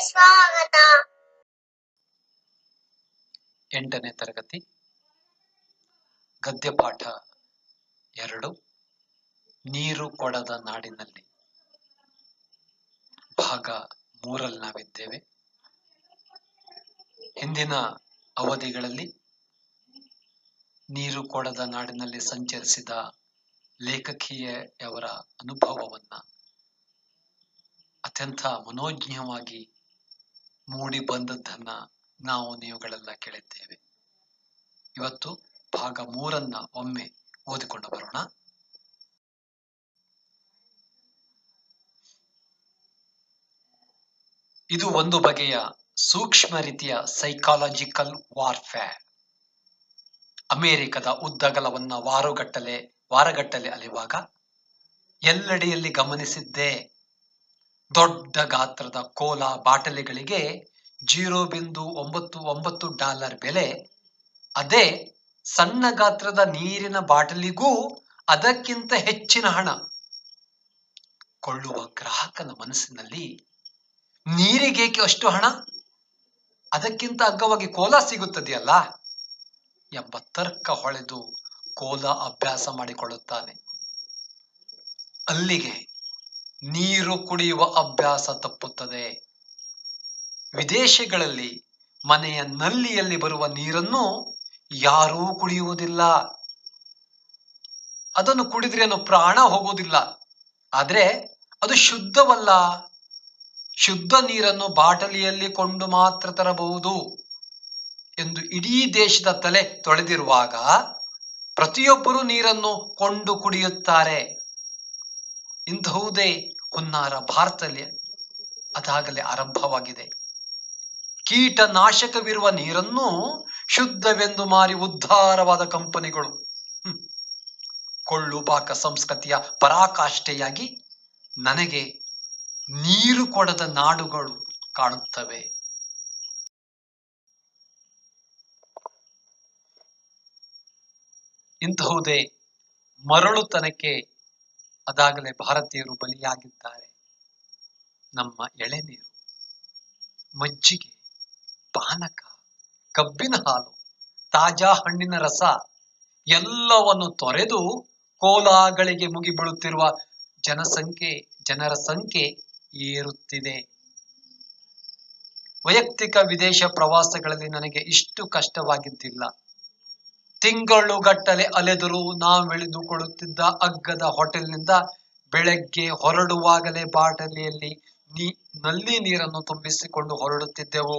ಸ್ವಾಗತ ಎಂಟನೇ ತರಗತಿ, ಗದ್ಯಪಾಠ ಎರಡು, ನೀರು ಕೊಡದ ನಾಡಿನಲ್ಲಿ. ಭಾಗ ಮೂರಲ್ಲಿ ನಾವಿದ್ದೇವೆ. ಹಿಂದಿನ ಅವಧಿಗಳಲ್ಲಿ ನೀರು ಕೊಡದ ನಾಡಿನಲ್ಲಿ ಸಂಚರಿಸಿದ ಲೇಖಕಿಯವರ ಅನುಭವವನ್ನ ಅತ್ಯಂತ ಮನೋಜ್ಞವಾಗಿ ಮೂಡಿ ಬಂದದ್ದನ್ನ ನಾವು ನೀವುಗಳೆಲ್ಲ ಕೇಳಿದ್ದೇವೆ. ಇವತ್ತು ಭಾಗ ಮೂರನ್ನ ಒಮ್ಮೆ ಓದಿಕೊಂಡು ಬರೋಣ. ಇದು ಒಂದು ಬಗೆಯ ಸೂಕ್ಷ್ಮ ರೀತಿಯ ಸೈಕಾಲಜಿಕಲ್ ವಾರ್ಫೇರ್ ಅಮೆರಿಕದ ಉದ್ದಗಲವನ್ನ ವಾರುಗಟ್ಟಲೆ, ವಾರಗಟ್ಟಲೆ ಅಲಿವಾಗ ಎಲ್ಲೆಡೆಯಲ್ಲಿ ಗಮನಿಸಿದ್ದೆ ದೊಡ್ಡ ಗಾತ್ರದ ಕೋಲಾ ಬಾಟಲಿಗಳಿಗೆ ಜೀರೋ ಬಿಂದು ಒಂಬತ್ತು ಒಂಬತ್ತು ಡಾಲರ್ ಬೆಲೆ. ಅದೇ ಸಣ್ಣ ಗಾತ್ರದ ನೀರಿನ ಬಾಟಲಿಗೂ ಅದಕ್ಕಿಂತ ಹೆಚ್ಚಿನ ಹಣ. ಕೊಳ್ಳುವ ಗ್ರಾಹಕನ ಮನಸ್ಸಿನಲ್ಲಿ ನೀರಿಗೇಕೆ ಅಷ್ಟು ಹಣ? ಅದಕ್ಕಿಂತ ಅಗ್ಗವಾಗಿ ಕೋಲಾ ಸಿಗುತ್ತದೆಯಲ್ಲ? ಎಂಬ ತರ್ಕ ಹೊಳೆದು ಕೋಲಾ ಅಭ್ಯಾಸ ಮಾಡಿಕೊಳ್ಳುತ್ತಾನೆ. ಅಲ್ಲಿಗೆ ನೀರು ಕುಡಿಯುವ ಅಭ್ಯಾಸ ತಪ್ಪುತ್ತದೆ. ವಿದೇಶಗಳಲ್ಲಿ ಮನೆಯ ನಲ್ಲಿಯಲ್ಲಿ ಬರುವ ನೀರನ್ನು ಯಾರೂ ಕುಡಿಯುವುದಿಲ್ಲ. ಅದನ್ನು ಕುಡಿದ್ರೇನು ಪ್ರಾಣ ಹೋಗುವುದಿಲ್ಲ. ಆದರೆ ಅದು ಶುದ್ಧವಲ್ಲ. ಶುದ್ಧ ನೀರನ್ನು ಬಾಟಲಿಯಲ್ಲಿ ಕೊಂಡು ಮಾತ್ರ ತರಬಹುದು. ಎಂದು ಇಡೀ ದೇಶದ ತಲೆ ತೊಳೆದಿರುವಾಗ ಪ್ರತಿಯೊಬ್ಬರೂ ನೀರನ್ನು ಕೊಂಡು ಕುಡಿಯುತ್ತಾರೆ. ಇಂತಹುದೇ ಹುನ್ನಾರ ಭಾರತದಲ್ಲಿ ಅದಾಗಲೇ ಆರಂಭವಾಗಿದೆ. ಕೀಟನಾಶಕವಿರುವ ನೀರನ್ನು ಶುದ್ಧವೆಂದು ಮಾರಿ ಉದ್ಧಾರವಾದ ಕಂಪನಿಗಳು. ಕೊಳ್ಳು ಬಾಕ ಸಂಸ್ಕೃತಿಯ ಪರಾಕಾಷ್ಠೆಯಾಗಿ ನನಗೆ ನೀರು ಕೊಡದ ನಾಡುಗಳು ಕಾಣುತ್ತವೆ. ಇಂತಹುದೇ ಮರಳುತನಕ್ಕೆ ಅದಾಗಲೇ ಭಾರತೀಯರು ಬಲಿಯಾಗಿದ್ದಾರೆ. ನಮ್ಮ ಎಳೆನೀರು, ಮಜ್ಜಿಗೆ, ಪಾನಕ, ಕಬ್ಬಿನ ಹಾಲು, ತಾಜಾ ಹಣ್ಣಿನ ರಸ ಎಲ್ಲವನ್ನು ತೊರೆದು ಕೋಲಾಗಳಿಗೆ ಮುಗಿಬೀಳುತ್ತಿರುವ ಜನಸಂಖ್ಯೆ, ಜನರ ಸಂಖ್ಯೆ ಏರುತ್ತಿದೆ. ವೈಯಕ್ತಿಕ ವಿದೇಶ ಪ್ರವಾಸಗಳಲ್ಲಿ ನನಗೆ ಇಷ್ಟು ಕಷ್ಟವಾಗಿದ್ದಿಲ್ಲ. ತಿಂಗಳುಗಟ್ಟಲೆ ನಾವು ನಾವಿಳಿದುಕೊಳ್ಳುತ್ತಿದ್ದ ಅಗ್ಗದ ಹೋಟೆಲ್ನಿಂದ ಬೆಳಗ್ಗೆ ಹೊರಡುವಾಗಲೇ ಬಾಟಲಿಯಲ್ಲಿ ನೀ, ನಲ್ಲಿ ನೀರನ್ನು ತುಂಬಿಸಿಕೊಂಡು ಹೊರಡುತ್ತಿದ್ದೆವು.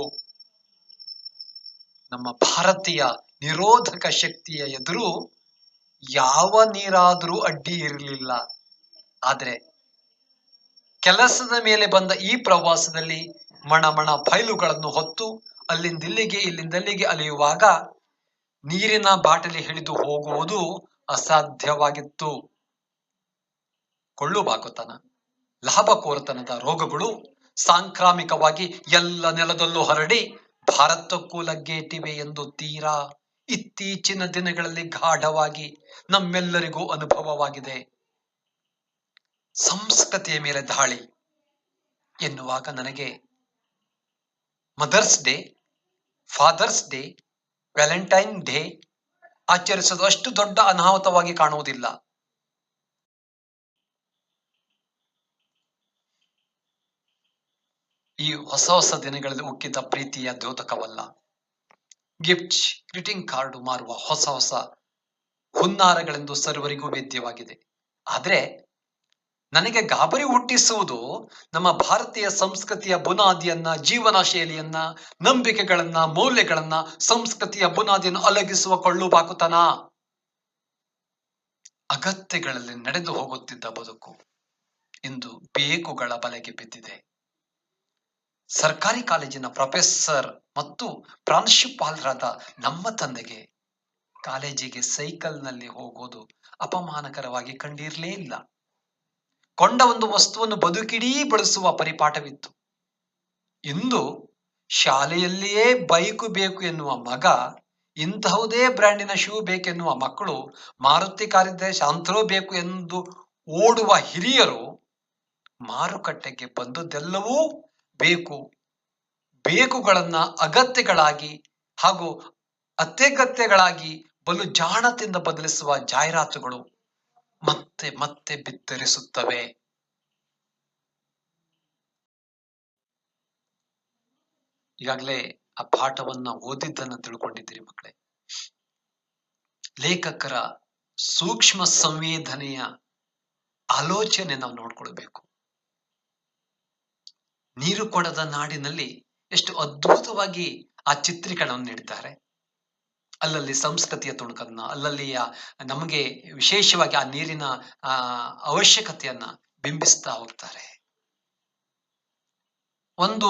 ನಮ್ಮ ಭಾರತೀಯ ನಿರೋಧಕ ಶಕ್ತಿಯ ಎದುರು ಯಾವ ನೀರಾದರೂ ಅಡ್ಡಿ ಇರಲಿಲ್ಲ. ಆದರೆ ಕೆಲಸದ ಮೇಲೆ ಬಂದ ಈ ಪ್ರವಾಸದಲ್ಲಿ ಮಣಮಣ ಫೈಲುಗಳನ್ನು ಹೊತ್ತು ಅಲ್ಲಿಂದಿಲ್ಲಿಗೆ ಇಲ್ಲಿಂದಲ್ಲಿಗೆ ಅಲೆಯುವಾಗ ನೀರಿನ ಬಾಟಲಿ ಹಿಡಿದು ಹೋಗುವುದು ಅಸಾಧ್ಯವಾಗಿತ್ತು. ಕೊಳ್ಳು ಬಾಕುತನ ಲಾಭ ಲಾಭಕೋರತನದ ರೋಗಗಳು ಸಾಂಕ್ರಾಮಿಕವಾಗಿ ಎಲ್ಲ ನೆಲದಲ್ಲೂ ಹರಡಿ ಭಾರತಕ್ಕೂ ಲಗ್ಗೇಟಿವೆ ಎಂದು ತೀರಾ ಇತ್ತೀಚಿನ ದಿನಗಳಲ್ಲಿ ಗಾಢವಾಗಿ ನಮ್ಮೆಲ್ಲರಿಗೂ ಅನುಭವವಾಗಿದೆ. ಸಂಸ್ಕೃತಿಯ ಮೇಲೆ ದಾಳಿ ಎನ್ನುವಾಗ ನನಗೆ mother's day, father's day valentine day ಆಚರಿಸೋದು ಅಷ್ಟು ದೊಡ್ಡ ಅನಾಹುತವಾಗಿ ಕಾಣುವುದಿಲ್ಲ. ಈ ಹೊಸ ಹೊಸ ದಿನಗಳಲ್ಲಿ ಉಕ್ಕಿದ ಪ್ರೀತಿಯ ದ್ಯೋತಕವಲ್ಲ. ಗಿಫ್ಟ್ ಗ್ರೀಟಿಂಗ್ ಕಾರ್ಡ್ ಮಾರುವ ಹೊಸ ಹೊಸ ಹುನ್ನಾರಗಳೆಂದು ಸರ್ವರಿಗೂ ವೇದ್ಯವಾಗಿದೆ. ಆದ್ರೆ ನನಗೆ ಗಾಬರಿ ಹುಟ್ಟಿಸುವುದು ನಮ್ಮ ಭಾರತೀಯ ಸಂಸ್ಕೃತಿಯ ಬುನಾದಿಯನ್ನ ಜೀವನ ಶೈಲಿಯನ್ನ ನಂಬಿಕೆಗಳನ್ನ, ಮೌಲ್ಯಗಳನ್ನ ಸಂಸ್ಕೃತಿಯ ಬುನಾದಿಯನ್ನು ಅಲಗಿಸುವ ಕೊಳ್ಳು ಬಾಕುತನ. ಅಗತ್ಯಗಳಲ್ಲಿ ನಡೆದು ಹೋಗುತ್ತಿದ್ದ ಬದುಕು ಇಂದು ಬೇಕುಗಳ ಬಲೆಗೆ ಬಿದ್ದಿದೆ. ಸರ್ಕಾರಿ ಕಾಲೇಜಿನ ಪ್ರೊಫೆಸರ್ ಮತ್ತು ಪ್ರಾಂಶುಪಾಲರಾದ ನಮ್ಮ ತಂದೆಗೆ ಕಾಲೇಜಿಗೆ ಸೈಕಲ್ನಲ್ಲಿ ಹೋಗೋದು ಅಪಮಾನಕರವಾಗಿ ಕಂಡಿರಲೇ ಇಲ್ಲ. ಕೊಂಡ ಒಂದು ವಸ್ತುವನ್ನು ಬದುಕಿಡೀ ಬಳಸುವ ಪರಿಪಾಠವಿತ್ತು. ಇಂದು ಶಾಲೆಯಲ್ಲಿಯೇ ಬೈಕು ಬೇಕು ಎನ್ನುವ ಮಗ, ಇಂತಹುದೇ ಬ್ರ್ಯಾಂಡಿನ ಶೂ ಬೇಕೆನ್ನುವ ಮಕ್ಕಳು, ಮಾರುತಿ ಕಾರಿದ್ದರೆ ಶಾಂತರೋ ಬೇಕು ಎಂದು ಓಡುವ ಹಿರಿಯರು ಮಾರುಕಟ್ಟೆಗೆ ಬಂದದ್ದೆಲ್ಲವೂ ಬೇಕು. ಬೇಕುಗಳನ್ನ ಅಗತ್ಯಗಳಾಗಿ ಹಾಗೂ ಅತ್ಯಗತ್ಯಗಳಾಗಿ ಬಲು ಜಾಣತೆಯಿಂದ ಬದಲಿಸುವ ಜಾಹೀರಾತುಗಳು. ಮತ್ತೆ ಮತ್ತೆ ಬಿತ್ತರಿಸುತ್ತವೆ. ಈಗಾಗಲೇ ಆ ಪಾಠವನ್ನ ಓದಿದ್ದನ್ನ ತಿಳ್ಕೊಂಡಿದ್ದೀರಿ ಮಕ್ಕಳೇ. ಲೇಖಕರ ಸೂಕ್ಷ್ಮ ಸಂವೇದನೆಯ ಆಲೋಚನೆ ನಾವು ನೋಡ್ಕೊಳ್ಬೇಕು. ನೀರು ಕೊಡದ ನಾಡಿನಲ್ಲಿ ಎಷ್ಟು ಅದ್ಭುತವಾಗಿ ಆ ಚಿತ್ರೀಕರಣವನ್ನು ನೀಡಿದ್ದಾರೆ. ಅಲ್ಲಲ್ಲಿ ಸಂಸ್ಕೃತಿಯ ತುಣುಕನ್ನ ಅಲ್ಲಲ್ಲಿಯ ನಮಗೆ ವಿಶೇಷವಾಗಿ ಆ ನೀರಿನ ಅವಶ್ಯಕತೆಯನ್ನ ಬಿಂಬಿಸ್ತಾ ಹೋಗ್ತಾರೆ. ಒಂದು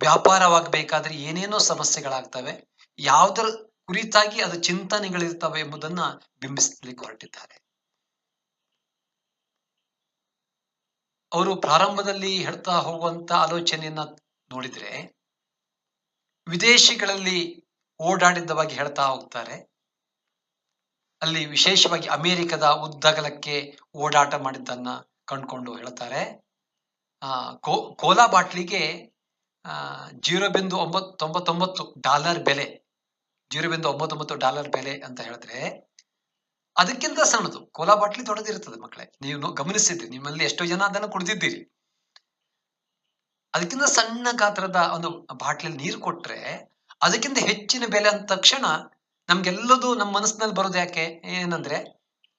ವ್ಯಾಪಾರವಾಗಬೇಕಾದ್ರೆ ಏನೇನೋ ಸಮಸ್ಯೆಗಳಾಗ್ತವೆ, ಯಾವುದರ ಕುರಿತಾಗಿ ಅದು ಚಿಂತನೆಗಳಿರ್ತವೆ ಎಂಬುದನ್ನ ಬಿಂಬಿಸಲಿಕ್ಕೆ ಹೊರಟಿದ್ದಾರೆ. ಅವರು ಪ್ರಾರಂಭದಲ್ಲಿ ಹೇಳ್ತಾ ಹೋಗುವಂತ ಆಲೋಚನೆಯನ್ನ ನೋಡಿದ್ರೆ, ವಿದೇಶಗಳಲ್ಲಿ ಓಡಾಡಿದ್ದ ಬಗ್ಗೆ ಹೇಳ್ತಾ ಹೋಗ್ತಾರೆ. ಅಲ್ಲಿ ವಿಶೇಷವಾಗಿ ಅಮೆರಿಕದ ಉದ್ದಗಲಕ್ಕೆ ಓಡಾಟ ಮಾಡಿದ್ದನ್ನ ಕಂಡುಕೊಂಡು ಹೇಳ್ತಾರೆ. ಕೋ, ಕೋಲಾ ಬಾಟ್ಲಿಗೆ ಜೀರೋ ಬಿಂದು ಒಂಬತ್ತೊಂಬತ್ತೊಂಬತ್ತು ಡಾಲರ್ ಬೆಲೆ, ಜೀರೋ ಬಿಂದು ಒಂಬತ್ತೊಂಬತ್ತು ಡಾಲರ್ ಬೆಲೆ ಅಂತ ಹೇಳಿದ್ರೆ ಅದಕ್ಕಿಂತ ಸಣ್ಣದು. ಕೋಲಾ ಬಾಟ್ಲಿ ದೊಡ್ಡದಿರ್ತದೆ ಮಕ್ಕಳೇ. ನೀವು ಗಮನಿಸಿದ್ರಿ, ನಿಮ್ಮಲ್ಲಿ ಎಷ್ಟೋ ಜನ ಅದನ್ನು ಕುಡಿದಿದ್ದೀರಿ. ಅದಕ್ಕಿಂತ ಸಣ್ಣ ಗಾತ್ರದ ಒಂದು ಬಾಟ್ಲಿ ನೀರು ಕೊಟ್ರೆ ಅದಕ್ಕಿಂತ ಹೆಚ್ಚಿನ ಬೆಲೆ ಅಂದ ತಕ್ಷಣ ನಮ್ಗೆಲ್ಲದೂ ನಮ್ಮ ಮನಸ್ಸಿನಲ್ಲಿ ಬರೋದು ಯಾಕೆ? ಏನಂದ್ರೆ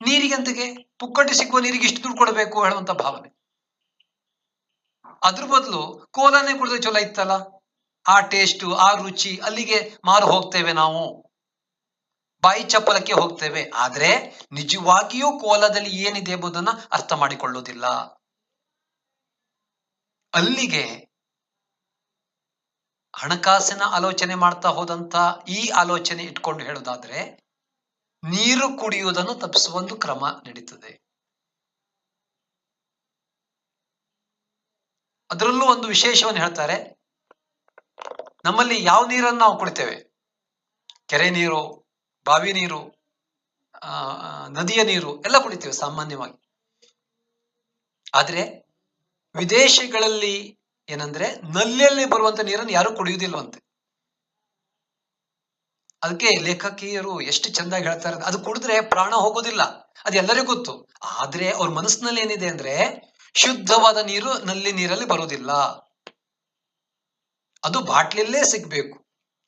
ನೀರಿಗೆಂತಗೆ ಪುಕ್ಕಟ್ಟೆ ಸಿಗುವ ನೀರಿಗೆ ಇಷ್ಟು ದುಡ್ಡು ಕೊಡಬೇಕು ಹೇಳುವಂತ ಭಾವನೆ. ಅದ್ರ ಬದಲು ಕೋಲಾನೇ ಕುಡಿದ್ರೆ ಚಲೋ ಇತ್ತಲ್ಲ? ಆ ಟೇಸ್ಟ್ ಆ ರುಚಿ ಅಲ್ಲಿಗೆ ಮಾರು ಹೋಗ್ತೇವೆ ನಾವು. ಬಾಯಿ ಚಪ್ಪಲಕ್ಕೆ ಹೋಗ್ತೇವೆ. ಆದ್ರೆ ನಿಜವಾಗಿಯೂ ಕೋಲದಲ್ಲಿ ಏನಿದೆ ಎಂಬುದನ್ನ ಅರ್ಥ ಮಾಡಿಕೊಳ್ಳುವುದಿಲ್ಲ ಅಲ್ಲಿಗೆ ಹಣಕಾಸಿನ ಆಲೋಚನೆ ಮಾಡ್ತಾ ಹೋದಂತ ಈ ಆಲೋಚನೆ ಇಟ್ಕೊಂಡು ಹೇಳೋದಾದ್ರೆ, ನೀರು ಕುಡಿಯುವುದನ್ನು ತಪ್ಪಿಸುವ ಒಂದು ಕ್ರಮ ನಡೀತದೆ. ಅದರಲ್ಲೂ ಒಂದು ವಿಶೇಷವನ್ನು ಹೇಳ್ತಾರೆ. ನಮ್ಮಲ್ಲಿ ಯಾವ ನೀರನ್ನು ನಾವು ಕುಡಿತೇವೆ? ಕೆರೆ ನೀರು, ಬಾವಿ ನೀರು ನದಿಯ ನೀರು ಎಲ್ಲ ಕುಡಿತೇವೆ ಸಾಮಾನ್ಯವಾಗಿ. ಆದ್ರೆ ವಿದೇಶಗಳಲ್ಲಿ ಏನಂದ್ರೆ ನಲ್ಲಿಯಲ್ಲಿ ಬರುವಂತ ನೀರನ್ನು ಯಾರು ಕುಡಿಯುವುದಿಲ್ವಂತೆ ಅದಕ್ಕೆ ಲೇಖಕಿಯರು ಎಷ್ಟು ಚೆಂದಾಗಿ ಹೇಳ್ತಾರೆ ಅದು ಕುಡಿದ್ರೆ ಪ್ರಾಣ ಹೋಗೋದಿಲ್ಲ ಅದು ಎಲ್ಲರಿಗೂ ಗೊತ್ತು. ಆದ್ರೆ ಅವ್ರ ಮನಸ್ಸಿನಲ್ಲಿ ಏನಿದೆ ಅಂದ್ರೆ ಶುದ್ಧವಾದ ನೀರು ನಲ್ಲಿ ನೀರಲ್ಲಿ ಬರುವುದಿಲ್ಲ. ಅದು ಬಾಟ್ಲಿಯಲ್ಲೇ ಸಿಗ್ಬೇಕು.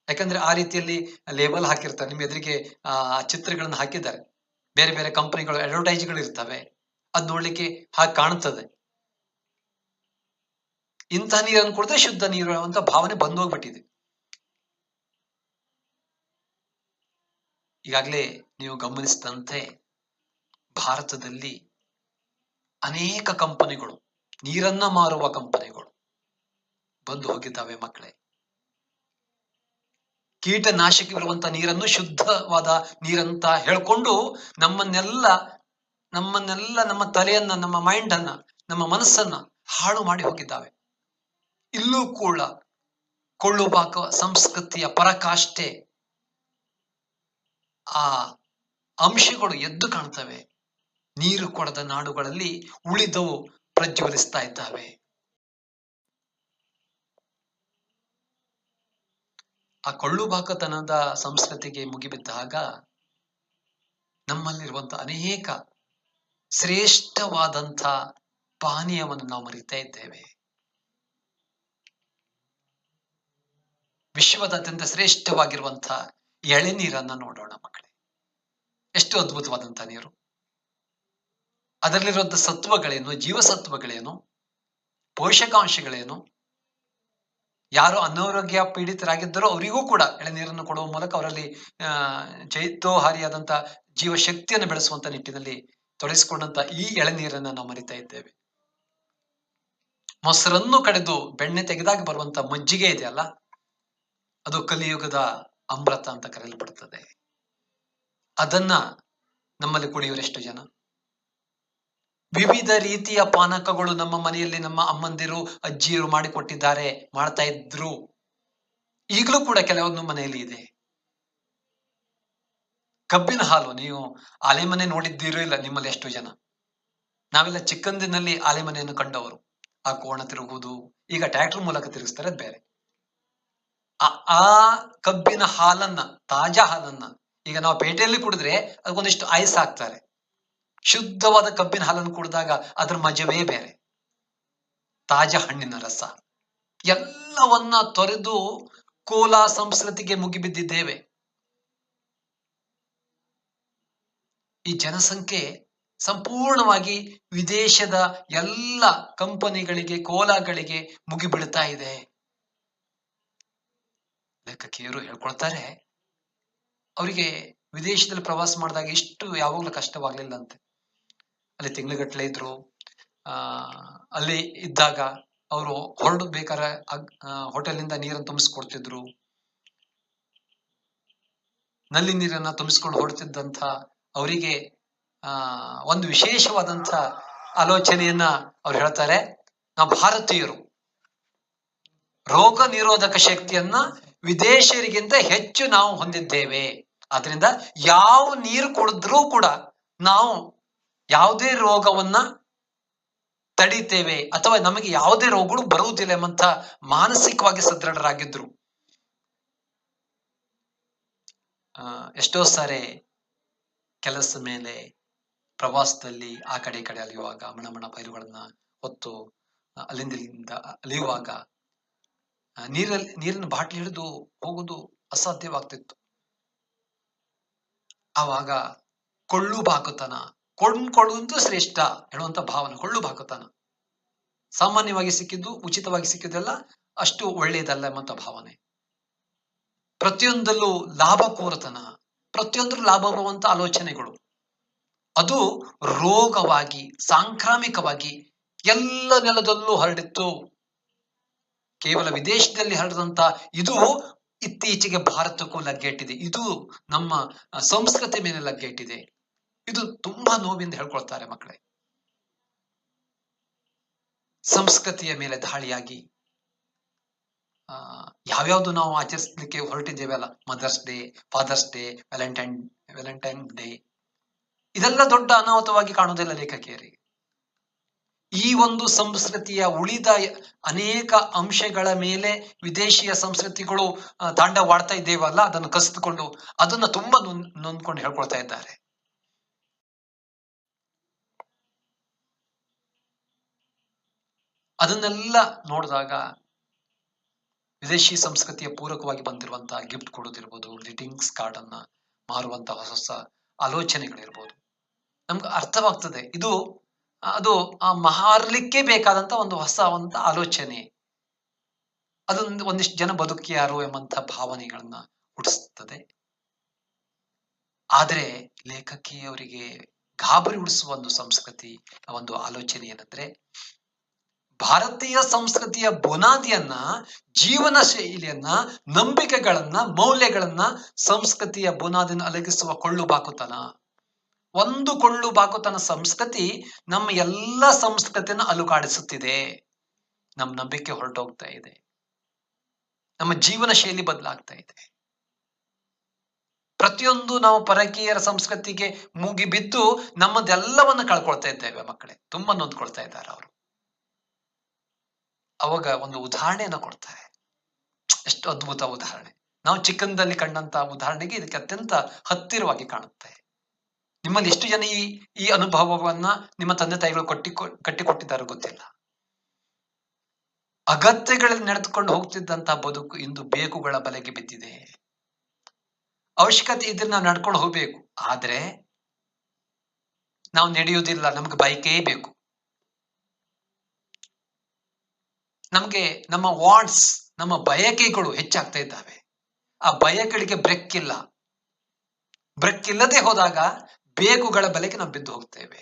ಯಾಕಂದ್ರೆ ಆ ರೀತಿಯಲ್ಲಿ ಲೇಬಲ್ ಹಾಕಿರ್ತಾರೆ, ನಿಮ್ಮ ಎದುರಿಗೆ, ಆ, ಚಿತ್ರಗಳನ್ನ ಹಾಕಿದ್ದಾರೆ. ಬೇರೆ ಬೇರೆ ಕಂಪನಿಗಳು ಅಡ್ವರ್ಟೈಸ್ಗಳು ಇರ್ತವೆ. ಅದ್ ನೋಡ್ಲಿಕ್ಕೆ ಹಾಗೆ ಕಾಣ್ತದೆ. ಇಂತಹ ನೀರನ್ನು ಕುಡಿದ್ರೆ ಶುದ್ಧ ನೀರು ಅಂತ ಭಾವನೆ ಬಂದೋಗ್ಬಿಟ್ಟಿದೆ. ಈಗಾಗಲೇ ನೀವು ಗಮನಿಸಿದಂತೆ ಭಾರತದಲ್ಲಿ ಅನೇಕ ಕಂಪನಿಗಳು, ನೀರನ್ನ ಮಾರುವ ಕಂಪನಿಗಳು ಬಂದು ಹೋಗಿದ್ದಾವೆ ಮಕ್ಕಳೇ. ಕೀಟನಾಶಕವಿರುವಂತ ನೀರನ್ನು ಶುದ್ಧವಾದ ನೀರಂತ ಹೇಳ್ಕೊಂಡು ನಮ್ಮನ್ನೆಲ್ಲ ನಮ್ಮನ್ನೆಲ್ಲ ನಮ್ಮ ತಲೆಯನ್ನ, ನಮ್ಮ ಮೈಂಡ್ ಅನ್ನ, ನಮ್ಮ ಮನಸ್ಸನ್ನ ಹಾಳು ಮಾಡಿ ಹೋಗಿದ್ದಾವೆ. ಇಲ್ಲೂ ಕೂಡ ಕೊಳ್ಳುಬಾಕ ಸಂಸ್ಕೃತಿಯ ಪರಕಾಷ್ಠೆ ಆ ಅಂಶಗಳು ಎದ್ದು ಕಾಣ್ತವೆ. ನೀರು ಕೊಡದ ನಾಡುಗಳಲ್ಲಿ ಉಳಿದವು ಪ್ರಜ್ವಲಿಸ್ತಾ ಇದ್ದಾವೆ. ಆ ಕೊಳ್ಳುಬಾಕತನದ ಸಂಸ್ಕೃತಿಗೆ ಮುಗಿಬಿದ್ದಾಗ ನಮ್ಮಲ್ಲಿರುವಂತಹ ಅನೇಕ ಶ್ರೇಷ್ಠವಾದಂಥ ಪಾನೀಯವನ್ನು ನಾವು ಮರಿತಾ ಇದ್ದೇವೆ. ವಿಶ್ವದ ಅತ್ಯಂತ ಶ್ರೇಷ್ಠವಾಗಿರುವಂತ ಎಳೆನೀರನ್ನ ನೋಡೋಣ ಮಕ್ಕಳೇ. ಎಷ್ಟು ಅದ್ಭುತವಾದಂತ ನೀರು. ಅದರಲ್ಲಿರುವಂತಹ ಸತ್ವಗಳೇನು, ಜೀವಸತ್ವಗಳೇನು, ಪೋಷಕಾಂಶಗಳೇನು, ಯಾರು ಅನಾರೋಗ್ಯ ಪೀಡಿತರಾಗಿದ್ದರೋ ಅವರಿಗೂ ಕೂಡ ಎಳೆನೀರನ್ನು ಕೊಡುವ ಮೂಲಕ ಅವರಲ್ಲಿ, ಆ ಚೈತೋಹಾರಿಯಾದಂತ ಜೀವಶಕ್ತಿಯನ್ನು ಬೆಳೆಸುವಂತ ನಿಟ್ಟಿನಲ್ಲಿ ತೊಡಗಿಸಿಕೊಂಡಂತ ಈ ಎಳೆನೀರನ್ನ ನಾವು ಮರಿತಾ ಇದ್ದೇವೆ. ಮೊಸರನ್ನು ಕಡೆದು ಬೆಣ್ಣೆ ತೆಗೆದಾಗ ಬರುವಂತ ಮಜ್ಜಿಗೆ ಇದೆಯಲ್ಲ ಅದು ಕಲಿಯುಗದ ಅಮೃತ ಅಂತ ಕರೆಯಲ್ಪಡ್ತದೆ. ಅದನ್ನ ನಮ್ಮಲ್ಲಿ ಕುಡಿಯುವರೆಷ್ಟು ಜನ? ವಿವಿಧ ರೀತಿಯ ಪಾನಕಗಳು ನಮ್ಮ ಮನೆಯಲ್ಲಿ ನಮ್ಮ ಅಮ್ಮಂದಿರು, ಅಜ್ಜಿಯರು ಮಾಡಿಕೊಟ್ಟಿದ್ದಾರೆ, ಮಾಡ್ತಾ ಇದ್ರು. ಈಗಲೂ ಕೂಡ ಕೆಲವೊಂದು ಮನೆಯಲ್ಲಿ ಇದೆ. ಕಬ್ಬಿನ ಹಾಲು, ನೀವು ಆಲೆಮನೆ ನೋಡಿದ್ದೀರೋ ಇಲ್ಲ ನಿಮ್ಮಲ್ಲಿ ಎಷ್ಟು ಜನ? ನಾವೆಲ್ಲ ಚಿಕ್ಕಂದಿನಲ್ಲಿ ಆಲೆಮನೆಯನ್ನು ಕಂಡವರು. ಆ ಕೋಣ ತಿರುಗುವುದು, ಈಗ ಟ್ರ್ಯಾಕ್ಟರ್ ಮೂಲಕ ತಿರುಗಿಸ್ತಾರೆ ಬೇರೆ. ಆ- ಕಬ್ಬಿನ ಹಾಲನ್ನ, ತಾಜಾ ಹಾಲನ್ನ ಈಗ ನಾವು ಪೇಟೆಯಲ್ಲಿ ಕುಡಿದ್ರೆ ಅದಕ್ಕೊಂದಿಷ್ಟು ಐಸ್ ಹಾಕ್ತಾರೆ. ಶುದ್ಧವಾದ ಕಬ್ಬಿನ ಹಾಲನ್ನು ಕುಡಿದಾಗ ಅದ್ರ ಮಜವೇ ಬೇರೆ. ತಾಜಾ ಹಣ್ಣಿನ ರಸ. ಎಲ್ಲವನ್ನ ತೊರೆದು ಕೋಲಾ ಸಂಸ್ಕೃತಿಗೆ ಮುಗಿಬಿದ್ದಿದ್ದೇವೆ. ಈ ಜನಸಂಖ್ಯೆ ಸಂಪೂರ್ಣವಾಗಿ ವಿದೇಶದ ಎಲ್ಲ ಕಂಪನಿಗಳಿಗೆ, ಕೋಲಾಗಳಿಗೆ ಮುಗಿಬಿಡ್ತಾ ಇದೆ. ಲೇಖಕಿಯರು ಹೇಳ್ಕೊಳ್ತಾರೆ ಅವರಿಗೆ ವಿದೇಶದಲ್ಲಿ ಪ್ರವಾಸ ಮಾಡಿದಾಗ ಇಷ್ಟು ಯಾವಾಗಲೂ ಕಷ್ಟವಾಗ್ಲಿಲ್ಲ ಅಂತೆ ಅಲ್ಲಿ ತಿಂಗ್ಳುಗಟ್ಲೆ ಇದ್ರು ಅಲ್ಲಿ ಇದ್ದಾಗ ಅವರು ಹೊರಡು ಬೇಕಾದ್ರೆ ಹೋಟೆಲ್ನಿಂದ ನೀರನ್ನು ತುಂಬಿಸ್ಕೊಡ್ತಿದ್ರು. ನಲ್ಲಿ ನೀರನ್ನ ತುಂಬಿಸ್ಕೊಂಡು ಹೊರಡ್ತಿದ್ದಂಥ ಅವರಿಗೆ ಒಂದು ವಿಶೇಷವಾದಂಥ ಆಲೋಚನೆಯನ್ನ ಅವ್ರು ಹೇಳ್ತಾರೆ. ನಾವು ಭಾರತೀಯರು. ರೋಗ ನಿರೋಧಕ ಶಕ್ತಿಯನ್ನ ವಿದೇಶಿಯರಿಗಿಂತ ಹೆಚ್ಚು ನಾವು ಹೊಂದಿದ್ದೇವೆ. ಆದ್ರಿಂದ ಯಾವ ನೀರು ಕುಡಿದ್ರೂ ಕೂಡ ನಾವು ಯಾವುದೇ ರೋಗವನ್ನ ತಡೀತೇವೆ ಅಥವಾ ನಮಗೆ ಯಾವುದೇ ರೋಗಗಳು ಬರುವುದಿಲ್ಲ ಎಂಬಂತ ಮಾನಸಿಕವಾಗಿ ಸದೃಢರಾಗಿದ್ರು. ಎಷ್ಟೋ ಸಾರಿ ಕೆಲಸ ಮೇಲೆ ಪ್ರವಾಸದಲ್ಲಿ ಆ ಕಡೆ ಕಡೆ ಅಲಿಯುವಾಗ ಮಣಮಣ ಪೈರುಗಳನ್ನ ಹೊತ್ತು ಅಲ್ಲಿಂದ ಅಲಿಯುವಾಗ ನೀರಲ್ಲಿ ನೀರಿನ ಬಾಟ್ಲಿ ಹಿಡಿದು ಹೋಗುವುದು ಅಸಾಧ್ಯವಾಗ್ತಿತ್ತು. ಆವಾಗ ಕೊಳ್ಳು ಬಾಕುತನ ಕೊಂಡ್ಕೊಳ್ಳುವಂತೂ ಶ್ರೇಷ್ಠ ಹೇಳುವಂತ ಭಾವನೆ ಕೊಳ್ಳು ಬಾಕುತನ ಸಾಮಾನ್ಯವಾಗಿ ಸಿಕ್ಕಿದ್ದು, ಉಚಿತವಾಗಿ ಸಿಕ್ಕಿದ್ದೆಲ್ಲ ಅಷ್ಟು ಒಳ್ಳೆಯದಲ್ಲ ಎಂಬಂತ ಭಾವನೆ. ಪ್ರತಿಯೊಂದಲ್ಲೂ ಲಾಭಕೋರತನ, ಪ್ರತಿಯೊಂದರ ಲಾಭ ಬರುವಂತ ಆಲೋಚನೆಗಳು. ಅದು ರೋಗವಾಗಿ, ಸಾಂಕ್ರಾಮಿಕವಾಗಿ ಎಲ್ಲ ನೆಲದಲ್ಲೂ ಹರಡಿತ್ತು. ಕೇವಲ ವಿದೇಶದಲ್ಲಿ ಹರಡದಂತ ಇದು ಇತ್ತೀಚೆಗೆ ಭಾರತಕ್ಕೂ ಲಗ್ಗೆಟ್ಟಿದೆ. ಇದು ನಮ್ಮ ಸಂಸ್ಕೃತಿ ಮೇಲೆ ಲಗ್ಗೆಟ್ಟಿದೆ. ಇದು ತುಂಬಾ ನೋವಿಂದ ಹೇಳ್ಕೊಳ್ತಾರೆ ಮಕ್ಕಳೇ. ಸಂಸ್ಕೃತಿಯ ಮೇಲೆ ದಾಳಿಯಾಗಿ, ಆ, ಯಾವ್ಯಾವ್ದು ನಾವು ಆಚರಿಸ್ಲಿಕ್ಕೆ ಹೊರಟಿದ್ದೇವಲ್ಲ mother's day father's day valentine valentine day ಇದೆಲ್ಲ ದೊಡ್ಡ ಅನಾಹುತವಾಗಿ ಕಾಣುವುದಿಲ್ಲ ಲೇಖಕಿಯರಿಗೆ. ಈ ಒಂದು ಸಂಸ್ಕೃತಿಯ ಉಳಿದ ಅನೇಕ ಅಂಶಗಳ ಮೇಲೆ ವಿದೇಶಿಯ ಸಂಸ್ಕೃತಿಗಳು ತಾಂಡವಾಡ್ತಾ ಇದ್ದೇವಲ್ಲ ಅದನ್ನು ಕಸಿದುಕೊಂಡು ಅದನ್ನ ತುಂಬಾ ನೊಂದ್ ನೊಂದ್ಕೊಂಡು ಹೇಳ್ಕೊಳ್ತಾ ಇದ್ದಾರೆ. ಅದನ್ನೆಲ್ಲ ನೋಡಿದಾಗ ವಿದೇಶಿ ಸಂಸ್ಕೃತಿಯ ಪೂರಕವಾಗಿ ಬಂದಿರುವಂತಹ ಗಿಫ್ಟ್ ಕೊಡೋದಿರ್ಬೋದು, ಗ್ರೀಟಿಂಗ್ಸ್ ಕಾರ್ಡ್ ಅನ್ನ ಮಾರುವಂತಹ ಹೊಸ ಹೊಸ ಆಲೋಚನೆಗಳಿರ್ಬೋದು. ನಮ್ಗೆ ಅರ್ಥವಾಗ್ತದೆ, ಇದು ಅದು ಆ ಮಾರ್ಲಿಕ್ಕೆ ಬೇಕಾದಂತ ಒಂದು ಹೊಸ ಒಂದು ಆಲೋಚನೆ. ಅದೊಂದು ಒಂದಿಷ್ಟು ಜನ ಬದುಕಿಯಾರು ಎಂಬಂತ ಭಾವನೆಗಳನ್ನ ಹುಟ್ಟಿಸ್ತದೆ ಆದ್ರೆ ಲೇಖಕಿಯವರಿಗೆ ಗಾಬರಿ ಉಡಿಸುವ ಒಂದು ಸಂಸ್ಕೃತಿ ಒಂದು ಆಲೋಚನೆ ಏನಂದ್ರೆ, ಭಾರತೀಯ ಸಂಸ್ಕೃತಿಯ ಬುನಾದಿಯನ್ನ, ಜೀವನ ಶೈಲಿಯನ್ನ, ನಂಬಿಕೆಗಳನ್ನ, ಮೌಲ್ಯಗಳನ್ನ ಸಂಸ್ಕೃತಿಯ ಬುನಾದಿನ ಅಲಗಿಸುವ ಕೊಳ್ಳು ಬಾಕುತನ ಒಂದು ಕೊಳ್ಳು ಬಾಕುತನ ಸಂಸ್ಕೃತಿ ನಮ್ಮ ಎಲ್ಲ ಸಂಸ್ಕೃತಿನ ಅಲುಗಾಡಿಸುತ್ತಿದೆ. ನಮ್ಮ ನಂಬಿಕೆ ಹೊರಟೋಗ್ತಾ ಇದೆ. ನಮ್ಮ ಜೀವನ ಶೈಲಿ ಬದಲಾಗ್ತಾ ಇದೆ. ಪ್ರತಿಯೊಂದು ನಾವು ಪರಕೀಯರ ಸಂಸ್ಕೃತಿಗೆ ಮೂಗಿ ಬಿದ್ದು ನಮ್ಮದೆಲ್ಲವನ್ನ ಕಳ್ಕೊಳ್ತಾ ಇದ್ದೇವೆ ಮಕ್ಕಳೇ. ತುಂಬಾ ನೊಂದ್ಕೊಳ್ತಾ ಇದ್ದಾರೆ ಅವರು. ಅವಾಗ ಒಂದು ಉದಾಹರಣೆಯನ್ನು ಕೊಡ್ತಾರೆ. ಎಷ್ಟು ಅದ್ಭುತ ಉದಾಹರಣೆ. ನಾವು ಚಿಕ್ಕಂದಲ್ಲಿ ಕಂಡಂತ ಉದಾಹರಣೆಗೆ ಇದಕ್ಕೆ ಅತ್ಯಂತ ಹತ್ತಿರವಾಗಿ ಕಾಣುತ್ತೆ. ನಿಮ್ಮಲ್ಲಿ ಎಷ್ಟು ಜನ ಈ ಈ ಅನುಭವವನ್ನ ನಿಮ್ಮ ತಂದೆ ತಾಯಿಗಳು ಕೊಟ್ಟಿ ಕಟ್ಟಿಕೊಟ್ಟಿದ್ದಾರೆ ಗೊತ್ತಿಲ್ಲ. ಅಗತ್ಯಗಳಲ್ಲಿ ನಡೆದುಕೊಂಡು ಹೋಗ್ತಿದ್ದಂತಹ ಬದುಕು ಇಂದು ಬೇಕುಗಳ ಬಲೆಗೆ ಬಿದ್ದಿದೆ. ಅವಶ್ಯಕತೆ ಇದ್ರೆ ನಾವು ನಡ್ಕೊಂಡು ಹೋಗ್ಬೇಕು. ಆದ್ರೆ ನಾವು ನಡೆಯುವುದಿಲ್ಲ, ನಮ್ಗೆ ಬೈಕೇ ಬೇಕು. ನಮ್ಗೆ ನಮ್ಮ ವಾಂಟ್ಸ್ ನಮ್ಮ ಬಯಕೆಗಳು ಹೆಚ್ಚಾಗ್ತಾ ಇದ್ದಾವೆ. ಆ ಬಯಕೆಗಳಿಗೆ ಬ್ರೆಕ್ ಇಲ್ಲ. ಬ್ರೆಕ್ ಇಲ್ಲದೆ ಹೋದಾಗ ಬೇಗುಗಳ ಬಲೆಗೆ ನಾವು ಬಿದ್ದು ಹೋಗ್ತೇವೆ.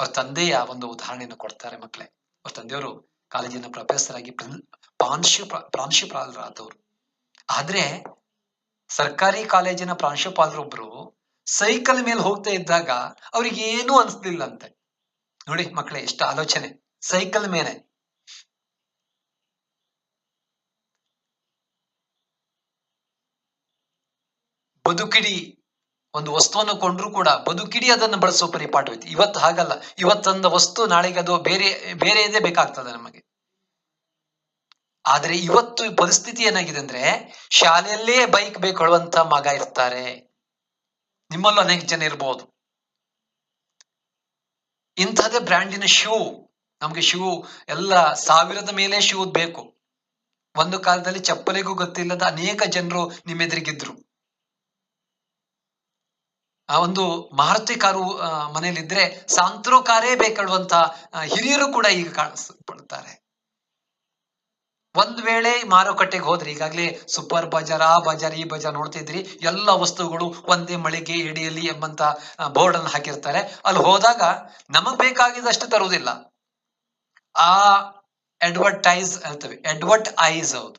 ಅವ್ರ ತಂದೆಯ ಒಂದು ಉದಾಹರಣೆಯನ್ನು ಕೊಡ್ತಾರೆ ಮಕ್ಕಳೇ. ಅವ್ರ ತಂದೆಯವರು ಕಾಲೇಜಿನ ಪ್ರೊಫೆಸರ್ ಆಗಿ ಪ್ರಾಂಶು ಪ್ರಾಂಶುಪ ಪ್ರಾಂಶುಪಾಲರಾದವರು. ಆದ್ರೆ ಸರ್ಕಾರಿ ಕಾಲೇಜಿನ ಪ್ರಾಂಶುಪಾಲರೊಬ್ರು ಸೈಕಲ್ ಮೇಲೆ ಹೋಗ್ತಾ ಇದ್ದಾಗ ಅವ್ರಿಗೆ ಏನೂ ಅನ್ಸ್ಲಿಲ್ಲ ಅಂತೆ ನೋಡಿ ಮಕ್ಕಳೇ ಎಷ್ಟು ಆಲೋಚನೆ. ಸೈಕಲ್ ಮೇಲೆ. ಬದುಕಿಡಿ. ಒಂದು ವಸ್ತುವನ್ನು ಕೊಂಡ್ರು ಕೂಡ ಬದುಕಿಡಿ, ಅದನ್ನು ಬಳಸೋ ಪರಿಪಾಠವಿತ್ತು. ಇವತ್ತು ಹಾಗಲ್ಲ. ಇವತ್ತಂದ ವಸ್ತು ನಾಳೆಗೆ ಅದು ಬೇರೆ, ಬೇರೆಯದೇ ಬೇಕಾಗ್ತದೆ ನಮಗೆ. ಆದ್ರೆ ಇವತ್ತು ಪರಿಸ್ಥಿತಿ ಏನಾಗಿದೆ ಅಂದ್ರೆ, ಶಾಲೆಯಲ್ಲೇ ಬೈಕ್ ಬೇಕೊಳ್ಳುವಂತ ಮಗ ಇರ್ತಾರೆ. ನಿಮ್ಮಲ್ಲೂ ಅನೇಕ ಜನ ಇರ್ಬೋದು. ಇಂಥದೇ ಬ್ರ್ಯಾಂಡಿನ ಶೂ. ನಮ್ಗೆ ಶೂ, ಎಲ್ಲ ಸಾವಿರದ ಮೇಲೆ ಶೂ ಬೇಕು. ಒಂದು ಕಾಲದಲ್ಲಿ ಚಪ್ಪಲಿಗೂ ಗೊತ್ತಿಲ್ಲದ ಅನೇಕ ಜನರು ನಿಮ್ಮೆದುರಿಗಿದ್ರು. ಆ ಒಂದು ಮಾರುತಿ ಕಾರು ಆ, ಮನೇಲಿದ್ರೆ ಸಾಂತ್ರೋ ಕಾರೇ ಬೇಕಾಡುವಂತ ಆ, ಹಿರಿಯರು ಕೂಡ ಈಗ ಕಾಣಿಸ್ಕೊಳ್ತಾರೆ ಒಂದ್ ವೇಳೆ ಮಾರುಕಟ್ಟೆಗೆ ಹೋದ್ರೆ ಈಗಾಗಲೇ ಸೂಪರ್ ಬಜಾರ್ ಆ ಬಜಾರ್ ಈ ಬಜಾರ್ ನೋಡ್ತಿದ್ರಿ ಎಲ್ಲ ವಸ್ತುಗಳು ಒಂದೇ ಮಳಿಗೆ ಎಡಿಯಲ್ಲಿ ಎಂಬಂತ ಬೋರ್ಡ್ ಅನ್ನು ಹಾಕಿರ್ತಾರೆ. ಅಲ್ಲಿ ಹೋದಾಗ ನಮಗ್ ಬೇಕಾಗಿದ್ದಷ್ಟು ತರುವುದಿಲ್ಲ. ಆ ಅಡ್ವರ್ಟೈಸ್ ಅಂತವೆ ಅಡ್ವರ್ಟ್ ಐಸ್ ಹೌದು.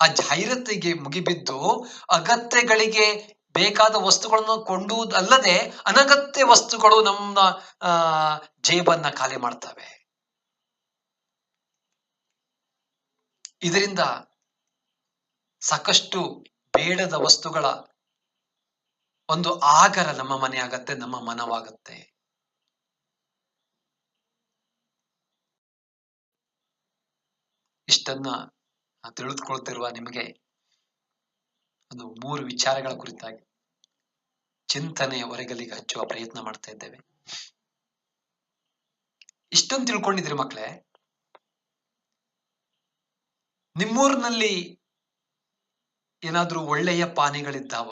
ಆ ಜಾಹೀರಾತಿಗೆ ಮುಗಿಬಿದ್ದು ಅಗತ್ಯಗಳಿಗೆ ಬೇಕಾದ ವಸ್ತುಗಳನ್ನು ಕೊಂಡುವುದಲ್ಲದೆ ಅನಗತ್ಯ ವಸ್ತುಗಳು ನಮ್ಮ ಜೇಬನ್ನ ಖಾಲಿ ಮಾಡ್ತವೆ. ಇದರಿಂದ ಸಾಕಷ್ಟು ಬೇಡದ ವಸ್ತುಗಳ ಒಂದು ಆಗರ ನಮ್ಮ ಮನೆ ಆಗತ್ತೆ ನಮ್ಮ ಮನವಾಗತ್ತೆ. ಇಷ್ಟನ್ನ ತಿಳಿದುಕೊಳ್ತಿರುವ ನಿಮಗೆ ಒಂದು ಮೂರು ವಿಚಾರಗಳ ಕುರಿತಾಗಿ. ಚಿಂತನೆಯ ಹೊರಗಲಿಗೆ ಹಚ್ಚುವ ಪ್ರಯತ್ನ ಮಾಡ್ತಾ ಇದ್ದೇವೆ. ಇಷ್ಟೊಂದು ತಿಳ್ಕೊಂಡಿದ್ರಿ ಮಕ್ಕಳೇ ನಿಮ್ಮೂರಿನಲ್ಲಿ ಏನಾದ್ರೂ ಒಳ್ಳೆಯ ಪಾನಿಗಳಿದ್ದಾವ?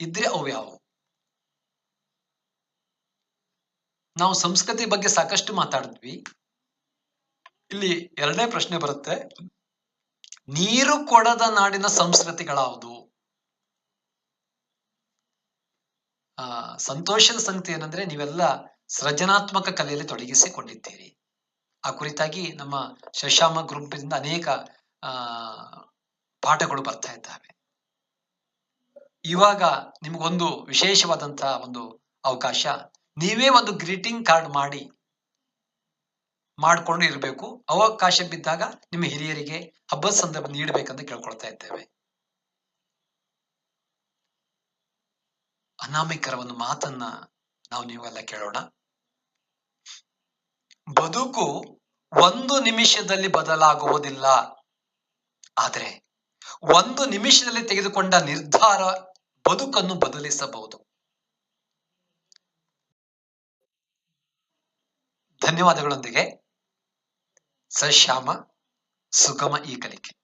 ಇದ್ರೆ ಅವು ಯಾವು ನಾವು ಸಂಸ್ಕೃತಿ ಬಗ್ಗೆ ಸಾಕಷ್ಟು ಮಾತಾಡಿದ್ವಿ. ಇಲ್ಲಿ ಎರಡನೇ ಪ್ರಶ್ನೆ ಬರುತ್ತೆ. ನೀರು ಕೊಡದ ನಾಡಿನ ಸಂಸ್ಕೃತಿಗಳಾವುದು? ಆ, ಸಂತೋಷದ ಸಂಗತಿ ಏನಂದ್ರೆ ನೀವೆಲ್ಲ ಸೃಜನಾತ್ಮಕ ಕಲೆಯಲ್ಲಿ ತೊಡಗಿಸಿಕೊಂಡಿದ್ದೀರಿ. ಆ ಕುರಿತಾಗಿ ನಮ್ಮ ಶಶಾಮ ಗ್ರೂಪ್ ಅನೇಕ, ಆ, ಪಾಠಗಳು ಬರ್ತಾ ಇದ್ದಾವೆ. ಇವಾಗ ನಿಮಗೊಂದು ವಿಶೇಷವಾದಂತಹ ಒಂದು ಅವಕಾಶ, ನೀವೇ ಒಂದು ಗ್ರೀಟಿಂಗ್ ಕಾರ್ಡ್ ಮಾಡಿ, ಮಾಡ್ಕೊಂಡು ಇರಬೇಕು. ಅವಕಾಶ ಬಿದ್ದಾಗ ನಿಮ್ಮ ಹಿರಿಯರಿಗೆ ಹಬ್ಬದ ಸಂದರ್ಭ ನೀಡಬೇಕಂತ ಕೇಳ್ಕೊಳ್ತಾ ಇದ್ದೇವೆ. ಅನಾಮಿಕರ ಒಂದು ಮಾತನ್ನ ನಾವು ನೀವೆಲ್ಲ ಕೇಳೋಣ. ಬದುಕು ಒಂದು ನಿಮಿಷದಲ್ಲಿ ಬದಲಾಗುವುದಿಲ್ಲ. ಆದರೆ ಒಂದು ನಿಮಿಷದಲ್ಲಿ ತೆಗೆದುಕೊಂಡ ನಿರ್ಧಾರ ಬದುಕನ್ನು ಬದಲಿಸಬಹುದು. ಧನ್ಯವಾದಗಳೊಂದಿಗೆ. ಸಶ್ಯಾಮ ಸುಗಮ ಈ ಕಲಿಕೆ.